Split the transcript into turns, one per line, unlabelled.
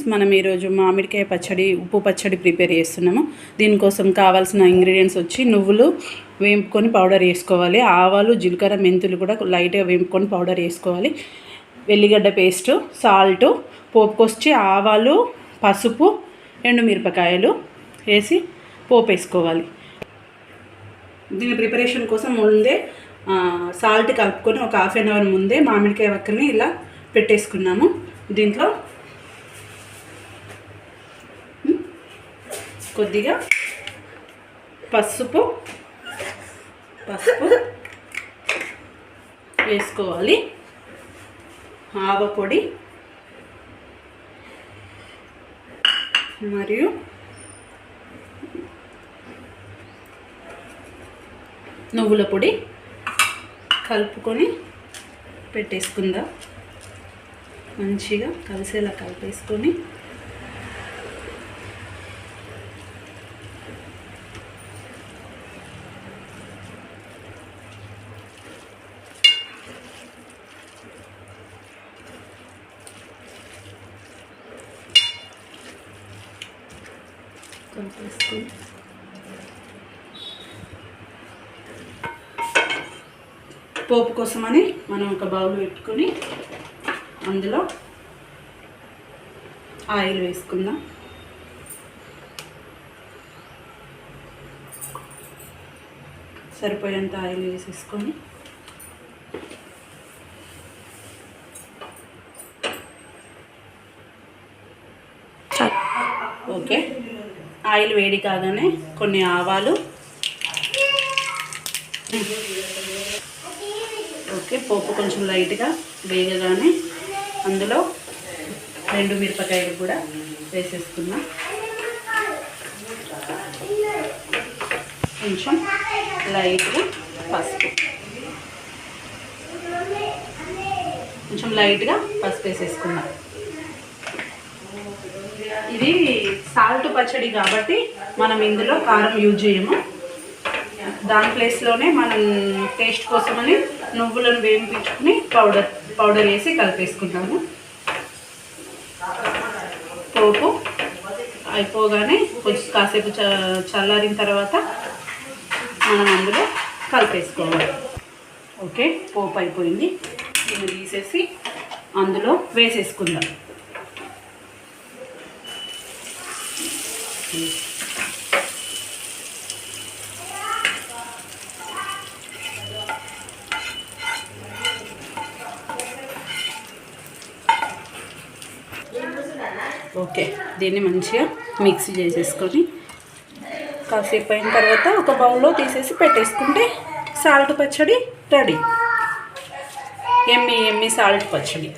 Friends మనం ఈరోజు మామిడికాయ పచ్చడి ఉప్పు పచ్చడి ప్రిపేర్ చేస్తున్నాము. దీనికోసం కావాల్సిన ఇంగ్రీడియంట్స్ వచ్చి నువ్వులు వేంపుకొని పౌడర్ వేసుకోవాలి. ఆవాలు జీలకర్ర మెంతులు కూడా లైట్గా వేంపుకొని పౌడర్ వేసుకోవాలి. వెల్లిగడ్డ పేస్టు సాల్ట్ పోపుకొచ్చి ఆవాలు పసుపు ఎండుమిరపకాయలు వేసి పోపు వేసుకోవాలి. దీని ప్రిపరేషన్ కోసం ముందే సాల్ట్ కలుపుకొని ఒక హాఫ్ అన్ అవర్ ముందే మామిడికాయ వక్కని ఇలా పెట్టేసుకున్నాము. దీంట్లో కొద్దిగా పసుపు పసుపు వేసుకోవాలి. ఆవపొడి మరియు నువ్వుల పొడి కలుపుకొని పెట్టేసుకుందాం. మంచిగా కలిసేలా కలిపేసుకొని కలిపేసుకొని పోపు కోసమని మనం ఒక బౌల్ పెట్టుకొని అందులో ఆయిల్ వేసుకుందాం. సరిపోయేంత ఆయిల్ వేసేసుకొని ఓకే. ఆయిల్ వేడి కాగానే కొన్ని ఆవాలు. ఓకే పోపు కొంచెం లైట్గా వేగగానే అందులో రెండు మిరపకాయలు కూడా వేసేసుకున్నా. కొంచెం లైట్గా పసుపు. కొంచెం లైట్గా పసుపు వేసేసుకున్నా. ఇది సాల్ట్ పచ్చడి కాబట్టి మనం ఇందులో కారం యూజ్ చేయము. దాని ప్లేస్లోనే మనం టేస్ట్ కోసమని నువ్వులను వేయించుకుని పౌడర్ పౌడర్ వేసి కలిపేసుకుంటాము. పోపు అయిపోగానే కొంచెం కాసేపు చ చల్లారిన తర్వాత మనం అందులో కలిపేసుకోవాలి. ఓకే పోపు అయిపోయింది. దీన్ని తీసేసి అందులో వేసేసుకుందాం. ఓకే దీన్ని మంచిగా మిక్సీ చేసేసుకొని కాసేపు అయిన తర్వాత ఒక బౌల్లో తీసేసి పెట్టేసుకుంటే సాల్ట్ పచ్చడి రెడీ. ఎమ్మి ఎమ్మి సాల్ట్ పచ్చడి.